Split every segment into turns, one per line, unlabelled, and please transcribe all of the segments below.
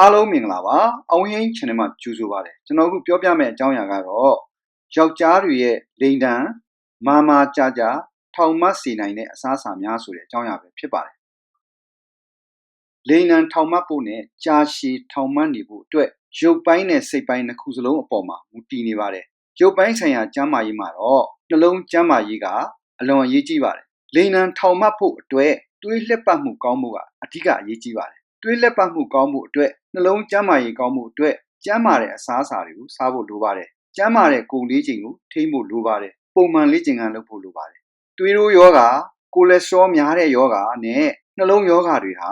အားလုံးမင်္ဂလာပါအောင်ရင် channel မှာကြိုဆိုပါတယ်ကျွန်တော်အခုပြောပြမယ့်အကြောင်းအရာကတော့ယောက်ျားတွေရဲ့လိန်တန်မာမာကြာကြာထောင်မတ်စေနိုင်တဲ့အစားအစာများဆိုတဲ့အကြောင်းအရာပဲဖြစ်ပါတယ်လိန်တန်ထောင်မတ်ဖို့နဲ့ကြာရှည်ထောင်မတ်နေဖို့အတွက်ရုပ်ပိုင်းနဲ့စိတ်ပိုင်းနှစ်ခုစလုံးအပေါ်မှာမူတည်နေပါတယ်ရုပ်ပိုင်းဆိုင်ရာကျန်းမာရေးမှာတော့နှလုံးကျန်းမာရေးကအလွန်အရေးကြီးပါတယ်လိန်တန်ထောင်မတ်ဖို့အတွက်တွေးလက်ပတ်မှုကောင်းမှုကအဓိကအရေးကြီးပါတယ် တွေးလက်ပတ်မှုကောင်းမှုအတွက်နှလုံးကျန်းမာရေးကောင်းမှုအတွက်ကျန်းမာတဲ့အစားအစာတွေကိုစားဖို့လိုပါတယ်။ကျန်းမာတဲ့ကိုယ်လေးချိန်ကိုထိန်းဖို့လိုပါတယ်။ပုံမှန်လေ့ကျင့်ခန်းလုပ်ဖို့လိုပါတယ်။သွေးတိုးယောဂါကိုလက်စထရောများတဲ့ယောဂါနဲ့နှလုံးယောဂါတွေဟာ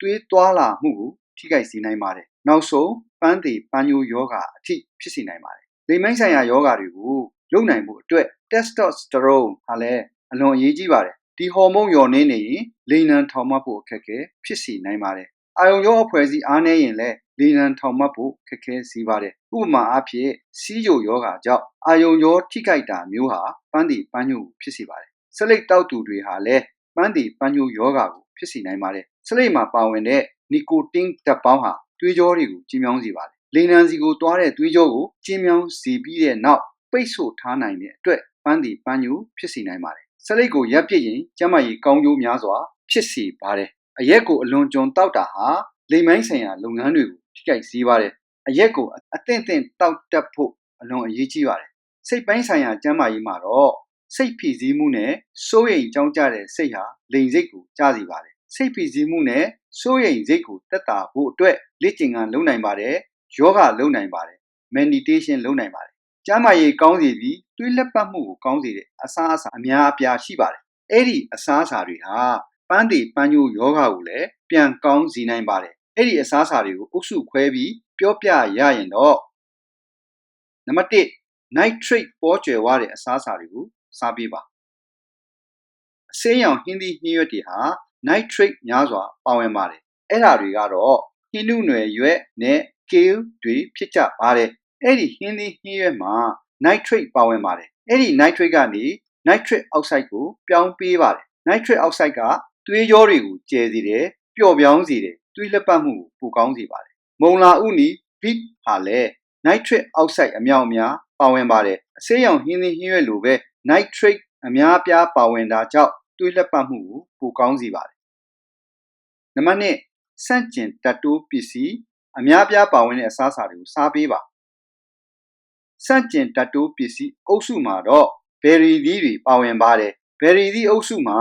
သွေးသွားလာမှုကိုထိခိုက်စေနိုင်ပါတယ်။နောက်ဆုံးပန်းတည်ပန်းညိုယောဂါအထိဖြစ်စေနိုင်ပါတယ်။လိမ်မိုင်းဆိုင်ရာယောဂါတွေကိုလုံနိုင်မှုအတွက် testosterone ဟာလည်းအလွန်အရေးကြီးပါတယ်။ဒီဟော်မုန်းလျော်နေနေရင်လိန်နံထောင်မဖို့အခက်အခဲဖြစ်စေနိုင်ပါတယ် အာယုံရောအဖွဲ့အစည်းအားနည်းရင်လည်းလေလံထောင်မှတ်ဖို့ခက်ခဲစေပါတယ်။ဥပမာအားဖြင့်စီးကြိုယောဂါကြောင့်အာယုံရောထိခိုက်တာမျိုးဟာပန်းတီပန်းညိုဖြစ်စေပါတယ်။ဆလိတ်တောက်သူတွေဟာလည်းပန်းတီပန်းညိုယောဂါကိုဖြစ်စေနိုင်ပါတယ်။ဆလိတ်မှာပါဝင်တဲ့နီကိုတင်းဓာတ်ပေါင်းဟာသွေးကြောတွေကိုကျဉ်းမြောင်းစေပါတယ်။လေနံစီကိုတွားတဲ့သွေးကြောကိုကျဉ်းမြောင်းစေပြီးတဲ့နောက်ပိတ်ဆို့ထားနိုင်တဲ့အတွက်ပန်းတီပန်းညိုဖြစ်စေနိုင်ပါတယ်။ဆလိတ်ကိုရပ်ပစ်ရင်ကျန်းမာရေးကောင်းကျိုးများစွာဖြစ်စေပါတယ် အရက်ကိုအလွန်ကျွံတောက်တာဟာလိမ်မိုင်းဆိုင်ရာလုပ်ငန်းတွေကိုထိခိုက်စေပါတယ်အရက်ကိုအသင့်အသင့်တောက်တက်ဖို့အလွန်အရေးကြီးပါတယ်စိတ်ပိုင်းဆိုင်ရာကျန်းမာရေးမှာတော့စိတ်ဖိစီးမှုနဲ့စိုးရိမ်ကြောင်းကြတဲ့စိတ်ဟာလိမ်စိတ်ကိုကြားစီပါတယ်စိတ်ဖိစီးမှုနဲ့စိုးရိမ်စိတ်ကိုတက်တာဖို့အတွက်လေ့ကျင့်ခန်းလုပ်နိုင်ပါတယ်ယောဂလုပ်နိုင်ပါတယ် meditation လုပ်နိုင်ပါတယ်ကျန်းမာရေးကောင်းစီပြီးတွေးလက်ပတ်မှုကိုကောင်းစေတဲ့အစားအစာအများအပြားရှိပါတယ်အဲ့ဒီအစားအစာတွေဟာ ပန်းတည်ပန်းညိုယောဂကိုလည်းပြန်ကောင်းစေနိုင်ပါတယ်အဲ့ဒီအစားအစာတွေကိုအုပ်စုခွဲပြီးပြောပြရရင်တော့နံပါတ်1 nitrate ပေါ်ကျွယ်ဝတဲ့အစားအစာတွေကိုစားပေးပါအဆေးရောင်ဟင်းသီးဟင်းရွက်တွေဟာ nitrate များစွာပါဝင်ပါတယ်အဲ့ဓာတွေကတော့ဟင်းနုနယ်ရွက်နဲ့ kale တွေဖြစ်ကြပါတယ်အဲ့ဒီဟင်းသီးဟင်းရွက်မှာ nitrate ပါဝင်ပါတယ်အဲ့ဒီ nitrate ကနေ nitric oxide ကိုပြောင်းပေးပါတယ် nitric oxide က သွေးကြောတွေကိုကျယ်စေတယ်ပျော့ပြောင်းစေတယ်သွေးလက်ပတ်မှုကိုပိုကောင်းစေပါတယ်မုံလာဥနီ beet ဟာလည်း nitric oxide အမြောက်အများပါဝင်ပါတယ်အဆေးရောင်ဟင်းသီးဟင်းရွက်လိုပဲ nitrate အများအပြားပါဝင်တာကြောင့်သွေးလက်ပတ်မှုကိုပိုကောင်းစေပါတယ်နံပါတ်1စန့်ကျင်တတ်တိုးပစ္စည်းအများအပြားပါဝင်တဲ့အစားအစာတွေကိုစားပေးပါစန့်ကျင်တတ်တိုးပစ္စည်းအုပ်စုမှာတော့ berry သီးတွေပါဝင်ပါတယ် berry သီးအုပ်စုမှာ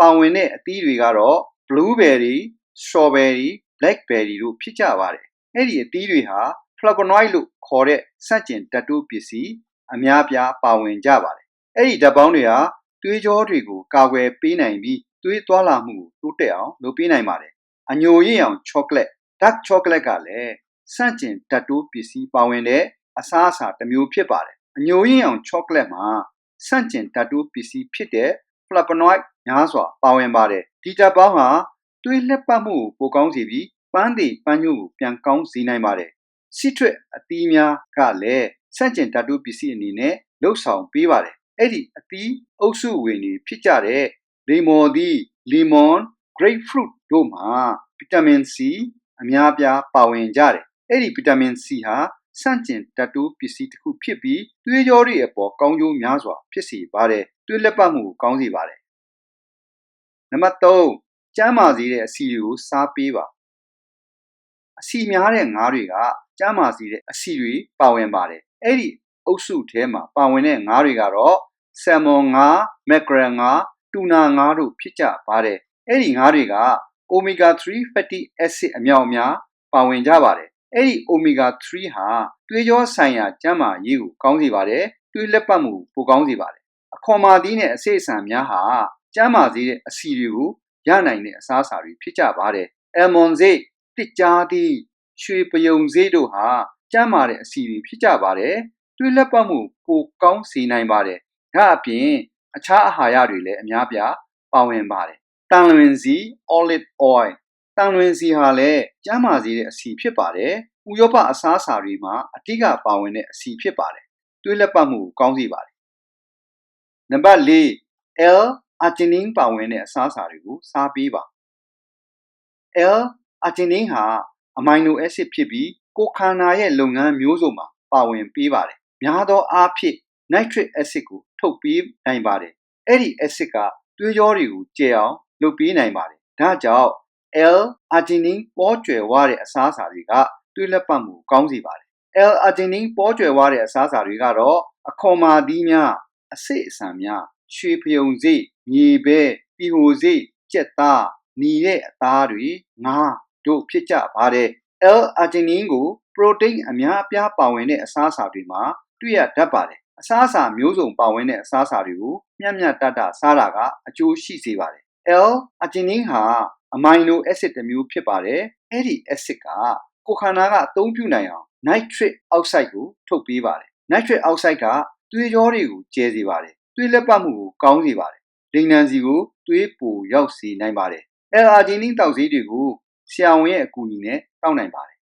ပါဝင်တဲ့အသီးတွေကတော့ blueberry strawberry blackberry တို့ဖြစ်ကြပါတယ်အဲ့ဒီအသီးတွေဟာ flavonoid လို့ခေါ်တဲ့စန့်ကျင်ဓာတ်တိုးပစ္စည်းအများပြားပါဝင်ကြပါတယ်အဲ့ဒီဓာတ်ပေါင်းတွေဟာသွေးကြောတွေကိုကာကွယ်ပေးနိုင်ပြီးသွေးသွားလာမှုကိုတိုးတက်အောင်လုပ်ပေးနိုင်ပါတယ်အညိုရင့်အောင် chocolate dark chocolate ကလည်းစန့်ကျင်ဓာတ်တိုးပစ္စည်းပါဝင်တဲ့အစားအစာတစ်မျိုးဖြစ်ပါတယ်အညိုရင့်အောင် chocolate မှာစန့်ကျင်ဓာတ်တိုးပစ္စည်းဖြစ်တဲ့ flavonoid များစွာပါဝင်ပါတယ်ဒီဓာတ်ပေါင်းဟာသွေးလက်ပတ်မှုကိုပိုကောင်းစေပြီးပန်းတည်ပန်းညို့ကိုပြန်ကောင်းစေနိုင်ပါတယ်စီထွတ်အသီးများကလည်းဆန့်ကျင်ဓာတုပစ္စည်းအနေနဲ့လှုပ်ဆောင်ပေးပါတယ်အဲ့ဒီအသီးအုပ်စုဝင်တွေဖြစ်ကြတဲ့လေမော်သီးလီမွန် grapefruit တို့မှာဗီတာမင် C အများပြားပါဝင်ကြတယ်အဲ့ဒီဗီတာမင် C ဟာ ဆန့်ကျင်ဓာတုပစ္စည်းတစ်ခုဖြစ်ပြီးသွေးကြောတွေအပေါ်ကောင်းကျိုးများစွာဖြစ်စေပါတယ်သွေးလက်ပတ်မှုကိုကောင်းစေပါတယ်နံပါတ်3ကျန်းမာစေတဲ့အဆီတွေကိုစားပေးပါအဆီများတဲ့ငါးတွေကကျန်းမာစေတဲ့အဆီတွေပါဝင်ပါတယ်အဲ့ဒီအုပ်စုထဲမှာပါဝင်တဲ့ငါးတွေကတော့ဆယ်မွန်ငါးမက်ဂရငါးတူနာငါးတို့ဖြစ်ကြပါတယ်အဲ့ဒီငါးတွေကအိုမီဂါ3 fatty acid အမြောက်အများပါဝင်ကြပါတယ် အဲ့ဒီအိုမီဂါ3ဟာသွေးကြောဆိုင်ရာကျန်းမာရေးကိုကောင်းစေပါတယ်သွေးလက်ပတ်မှုပိုကောင်းစေပါတယ်အခွန်မာသီးနဲ့အဆိပ်အဆန်များဟာကျန်းမာစေတဲ့အဆီတွေကိုရနိုင်တဲ့အစားအစာတွေဖြစ်ကြပါတယ်။အယ်မွန်စိတ်တစ်ကြားသီးရွှေပယုံစိတ်တို့ဟာကျန်းမာတဲ့အဆီတွေဖြစ်ကြပါတယ်။တွေးလက်ပတ်မှုပိုကောင်းစေနိုင်ပါတယ်။ဒါအပြင်အခြားအာဟာရတွေလည်းအများပြားပါဝင်ပါတယ်။တန်လွင်စီ olive oil တန်လွင်စီဟာလည်းကျန်းမာစေတဲ့အဆီဖြစ်ပါတယ်။ဥရောပအစားအစာတွေမှာအဓိကပါဝင်တဲ့အဆီဖြစ်ပါတယ်။တွေးလက်ပတ်မှုကောင်းစေပါတယ်။နံပါတ်၄ L အာဂျင်နင်းပါဝင်တဲ့အစားအစာတွေကိုစားပေးပါ။ L အာဂျင်နင်းဟာအမိုင်နိုအက်ဆစ်ဖြစ်ပြီးကိုယ်ခန္ဓာရဲ့လုပ်ငန်းမျိုးစုံမှာပါဝင်ပေးပါတယ်များသောအားဖြင့် nitric acid ကိုထုတ်ပေးနိုင်ပါတယ်အဲ့ဒီ acid ကသွေးကြောတွေကိုကျယ်အောင်လုပ်ပေးနိုင်ပါတယ်ဒါကြောင့် L-arginine ပေါ်ကျွယ်ဝတဲ့အစားအစာတွေကသွေးလက်ပတ်မှုကောင်းစေပါတယ် L-arginine ပေါ်ကျွယ်ဝတဲ့အစားအစာတွေကတော့အခွန်မာသီးများအစိတ်အဆန်များရွှေဖယုံစိတ်မြေပဲပီဟိုစိတ်ကြက်သားနီတဲ့အသားတွေငါးတို့ဖြစ်ကြပါတယ် L-arginine ကို protein အများအပြားပါဝင်တဲ့အစားအစာတွေမှာတွေ့ရတတ်ပါတယ်အစားအစာမျိုးစုံပါဝင်တဲ့အစားအစာတွေကိုမျှမျှတတစားတာကအကျိုးရှိစေပါတယ် L-arginine ဟာ အမိုင်နိုအက်ဆစ်တစ်မျိုးဖြစ်ပါတယ်အဲ့ဒီ acid ကကိုယ်ခန္ဓာကအသုံးပြုနိုင်အောင် nitric oxide ကိုထုတ်ပေးပါတယ် nitric oxide ကသွေးကြောတွေကိုကျဲစေပါတယ်သွေးလက်ပတ်မှုကိုကောင်းစေပါတယ်လိန်နံစီကိုသွေးပိုရောက်စေနိုင်ပါတယ် L-arginine တောက်ဆေးတွေကိုဆရာဝန်ရဲ့အကူအညီနဲ့တောက်နိုင်ပါတယ်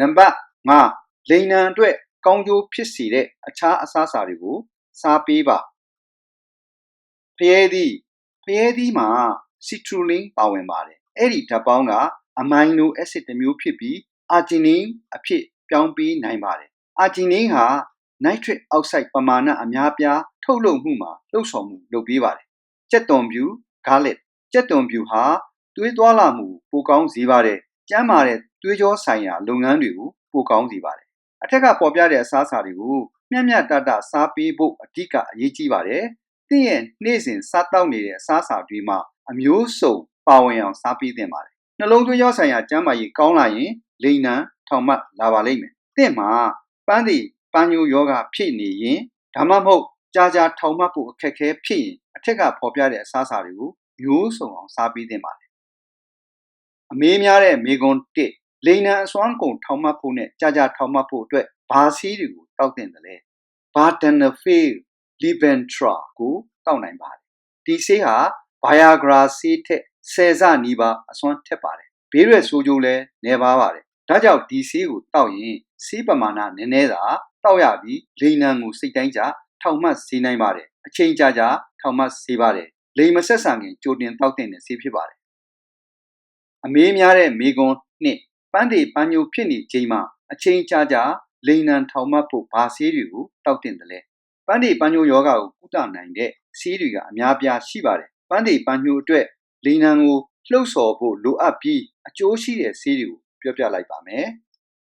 နံပါတ်5လိန်နံအတွက်ကောင်းကျိုးဖြစ်စေတဲ့အခြားအစားအစာတွေကိုစားပေးပါဖျဲသီးဖျဲသီးမှာ citrulline ပါဝင်ပါတယ်အဲ့ဒီဓာတ်ပေါင်းကအမိုင်နိုအက်ဆစ်တစ်မျိုးဖြစ်ပြီးအာဂျီနင်းအဖြစ်ပြောင်းပေးနိုင်ပါတယ်အာဂျီနင်းဟာ nitric oxide ပမာဏအများပြားထုတ်လုပ်မှုမှာလှုပ်ဆောင်မှုလုပ်ပေးပါတယ်ကြက်သွန်ဖြူ garlic ကြက်သွန်ဖြူဟာသွေးသွားလာမှုပိုကောင်းစေပါတယ်ကျန်းမာတဲ့သွေးကြောဆိုင်ရာလုပ်ငန်းတွေကိုပိုကောင်းစေပါတယ်အထက်ကပေါ်ပြတဲ့အစားအစာတွေကိုမျှမျှတတစားပေးဖို့အဓိကအရေးကြီးပါတယ်။သင်ရဲ့နေ့စဉ်စားတောက်နေတဲ့အစားအစာတွေမှာ အမျိုးစုံပါဝင်အောင်စားပေးသင့်ပါတယ်။နှလုံးသွေးကြောဆိုင်ရာကျန်းမာရေးကောင်းလာရင်လိန်နံထောင်မှတ်လာပါလိမ့်မယ်။သင်မှာပန်းဒီပန်းညိုယောဂဖြစ်နေရင်ဒါမှမဟုတ်ကြာကြာထောင်မှတ်ဖို့အခက်အခဲဖြစ်ရင်အထက်ကပေါ်ပြတဲ့အစားအစာတွေကိုမျိုးစုံအောင်စားပေးသင့်ပါတယ်။အမေးများတဲ့မေကွန်တစ်လိန်နံအစွမ်းကုန်ထောင်မှတ်ဖို့နဲ့ကြာကြာထောင်မှတ်ဖို့အတွက်ဘာဆေးတွေကိုတောက်တင်တယ်လဲဘာတန်နဖေးလီဗန်ထရာကိုတောက်နိုင်ပါတယ်ဒီဆေးဟာ ဘိုင်ယာဂရာဆေးထက်ဆယ်ဆနီးပါးအစွမ်းထက်ပါတယ်ဘေးရွယ်ဆိုးကျိုးလည်းနေပါပါတယ်ဒါကြောင့်ဒီဆေးကိုတောက်ရင်ဆေးပမာဏနည်းနည်းသာတောက်ရပြီးလိန်နံကိုစိတ်တိုင်းကြထောင်မှတ်စေနိုင်ပါတယ်အချိန်ကြာကြာထောင်မှတ်စေပါတယ်လိန်မဆက်ဆံခင်ကြိုတင်တောက်တင်တဲ့ဆေးဖြစ်ပါတယ်အမေးများတဲ့မေကွန်နှစ်ပန်းတေပန်းညိုဖြစ်နေချိန်မှာအချိန်ကြာကြာလိန်နံထောင်မှတ်ဖို့ဘာဆေးတွေကိုတောက်တင်တယ်လဲပန်းတေပန်းညိုယောဂါကိုကုသနိုင်တဲ့ဆေးတွေကအများပြားရှိပါတယ် ပန်းတေပန်းညိုအတွက်လိန်နံကိုလှုပ်ဆော်ဖို့လိုအပ်ပြီးအကျိုးရှိတဲ့ဆေးတွေကိုပြောပြလိုက်ပါမယ်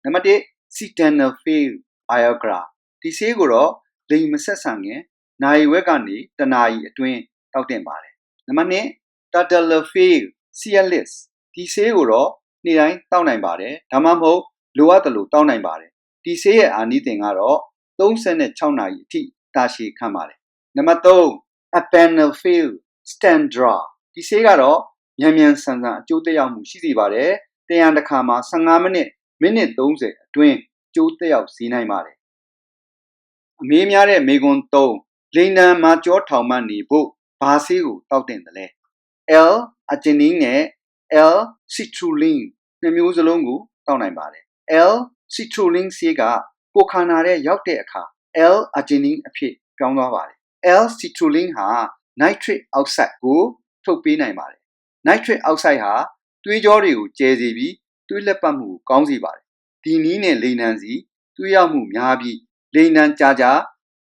နံပါတ်1 Sildenafil Viagra ဒီဆေးကိုတော့လိန်မဆက်ဆံခင်နိုင်ဝက်ကနေတနာရီအတွင်းတောက်တင်ပါတယ်နံပါတ်2 Tadalafil Cialis ဒီဆေးကိုတော့နေ့တိုင်းတောက်နိုင်ပါတယ်ဒါမှမဟုတ်လိုအပ်တယ်လို့တောက်နိုင်ပါတယ်ဒီဆေးရဲ့အာနိသင်ကတော့36နာရီအထိတာရှည်ခံပါတယ်နံပါတ်3 Apenafil Stendra ဒီဆေးကတော့မြန်မြန်ဆန်ဆန်အကျိုးသက်ရောက်မှုရှိစေပါတယ်တရံတစ်ခါမှာ15မိနစ်မိနစ်30အတွင်းကျိုးသက်ရောက်စေနိုင်ပါတယ်အမေးများတဲ့မေကွန်3လိန်နံမှာကြောထောင်မှနေဖို့ဘာဆေးကိုတောက်တင်တယ်လဲ L arginine နဲ့ L citrulline နှစ်မျိုးစလုံးကိုတောက်နိုင်ပါတယ် L citrulline ဆေးကကိုခန္ဓာထဲရောက်တဲ့အခါ L arginine အဖြစ်ပြောင်းသွားပါတယ် L citrulline ဟာ nitric oxide ကို ထုတ်ပေးနိုင်ပါတယ် nitric oxide ဟာသွေးကြောတွေကိုကျဲစေပြီးသွေးလက်ပတ်မှုကိုကောင်းစေပါတယ်ဒီနည်းနဲ့လိန်နံစီသွေးရောက်မှုများပြီးလိန်နံကြာကြာ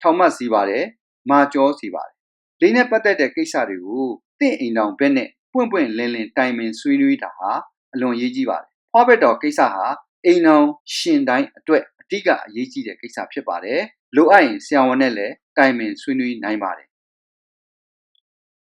ထောင်မှတ်စေပါတယ်မာကျောစေပါတယ်လိန်နဲ့ပတ်သက်တဲ့ကိစ္စတွေကိုတင့်အိမ်တော်ဘက်နဲ့ပွင့်ပွင့်လင်းလင်းတိုင်ပင်ဆွေးနွေးတာဟာအလွန်ရေးကြီးပါတယ်ဖွားဘက်တော်ကိစ္စဟာအိမ်အောင်ရှင်တိုင်းအတွက်အဓိကအရေးကြီးတဲ့ကိစ္စဖြစ်ပါတယ်လိုအပ်ရင်ဆရာဝန်နဲ့လည်းတိုင်ပင်ဆွေးနွေးနိုင်ပါတယ်